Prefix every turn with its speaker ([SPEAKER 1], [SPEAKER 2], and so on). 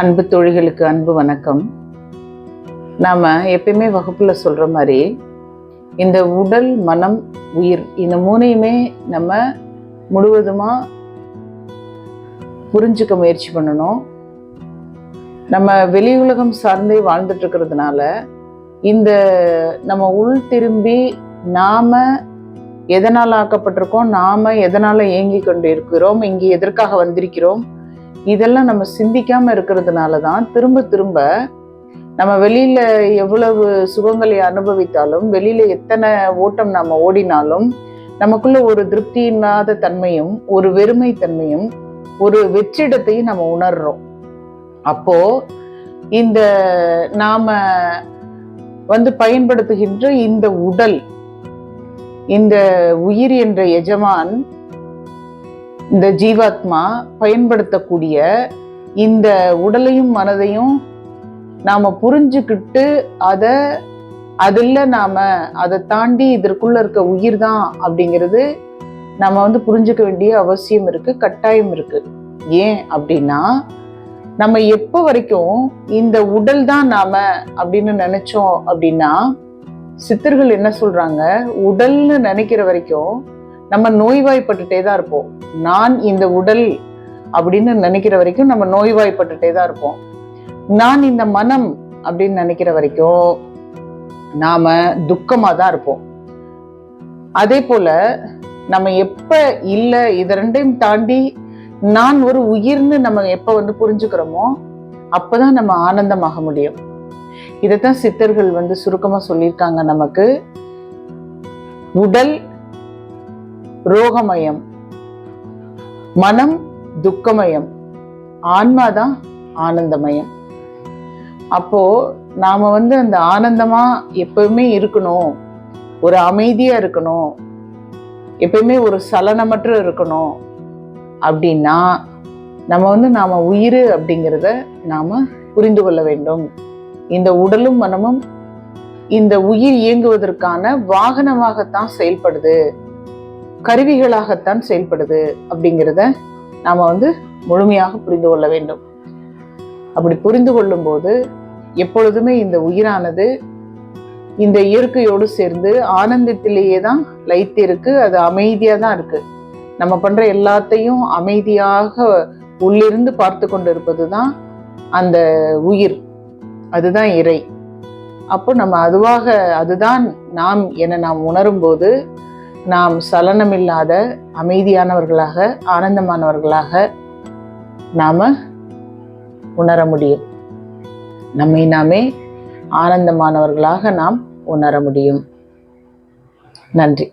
[SPEAKER 1] அன்பு தொழில்களுக்கு அன்பு வணக்கம். நாம் எப்பயுமே வகுப்பில் சொல்கிற மாதிரி இந்த உடல் மனம் உயிர் இந்த மூணையுமே நம்ம முழுவதுமாக புரிஞ்சுக்க முயற்சி பண்ணணும். நம்ம வெளி உலகம் சார்ந்தே வாழ்ந்துட்டுருக்கிறதுனால இந்த நம்ம உள் திரும்பி நாம் எதனால் ஆக்கப்பட்டிருக்கோம் நாம் எதனால் இயங்கி கொண்டு இருக்கிறோம் இங்கே எதற்காக வந்திருக்கிறோம் இதெல்லாம் நம்ம சிந்திக்காம இருக்கிறதுனால தான் திரும்ப திரும்ப நம்ம வெளியில எவ்வளவு சுகங்களை அனுபவித்தாலும் வெளியில எத்தனை ஓட்டம் நம்ம ஓடினாலும் நமக்குள்ள ஒரு திருப்தி இல்லாத தன்மையும் ஒரு வெறுமை தன்மையும் ஒரு வெற்றிடத்தையும் நம்ம உணர்றோம். அப்போ இந்த நாம வந்து பயன்படுத்துகின்ற இந்த உடல் இந்த உயிர் என்ற எஜமான் இந்த ஜீவாத்மா பயன்படுத்தக்கூடிய இந்த உடலையும் மனதையும் நாம புரிஞ்சுக்கிட்டு அதை அதில் நாம அதை தாண்டி இதற்குள்ள இருக்க உயிர் தான் அப்படிங்கிறது நம்ம வந்து புரிஞ்சுக்க வேண்டிய அவசியம் இருக்கு கட்டாயம் இருக்கு. ஏன் அப்படின்னா நம்ம எப்போ வரைக்கும் இந்த உடல் தான் நாம அப்படின்னு நினைச்சோம் அப்படின்னா சித்தர்கள் என்ன சொல்றாங்க? உடல்னு நினைக்கிற வரைக்கும் நம்ம நோய்வாய்ப்பட்டுட்டே தான் இருப்போம். நான் இந்த உடல் அப்படின்னு நினைக்கிற வரைக்கும் நம்ம நோய்வாய்ப்பட்டுட்டே தான் இருப்போம். நான் இந்த மனம் அப்படின்னு நினைக்கிற வரைக்கும் நாம துக்கமாக தான் இருப்போம். அதே போல நம்ம எப்ப இல்லை இத ரெண்டையும் தாண்டி நான் ஒரு உயிர்னு நம்ம எப்ப வந்து புரிஞ்சுக்கிறோமோ அப்பதான் நம்ம ஆனந்தமாக முடியும். இதைத்தான் சித்தர்கள் வந்து சுருக்கமா சொல்லியிருக்காங்க நமக்கு. உடல் ரோகமயம். மனம் துக்கமயம். ஆன்மாதான் ஆனந்தமயம். அப்போ நாம வந்து அந்த ஆனந்தமா எப்பவுமே இருக்கணும். ஒரு அமைதியா இருக்கணும். எப்பயுமே ஒரு சலனமற்ற இருக்கணும். அப்படின்னா நம்ம வந்து நாம உயிர் அப்படிங்கிறத நாம புரிந்து கொள்ள வேண்டும். இந்த உடலும் மனமும் இந்த உயிர் இயங்குவதற்கான வாகனமாகத்தான் செயல்படுது. கருவிகளாகத்தான் செயல்படுது அப்படிங்கிறத நாம வந்து முழுமையாக புரிந்து கொள்ள வேண்டும். அப்படி புரிந்து கொள்ளும் போது எப்பொழுதுமே இந்த உயிரானது இந்த இயற்கையோடு சேர்ந்து ஆனந்தத்திலேயே தான் லைத்து இருக்கு அது அமைதியாக தான் இருக்கு. நம்ம பண்ற எல்லாத்தையும் அமைதியாக உள்ளிருந்து பார்த்து கொண்டு இருப்பது தான் அந்த உயிர். அதுதான் இறை. அப்போ நம்ம அதுவாக அதுதான் நாம் என நாம் உணரும் போது நாம் சலனமில்லாத அமைதியானவர்களாக ஆனந்தமானவர்களாக நாம உணர முடியும். நம்மை நாமே ஆனந்தமானவர்களாக நாம் உணர முடியும். நன்றி.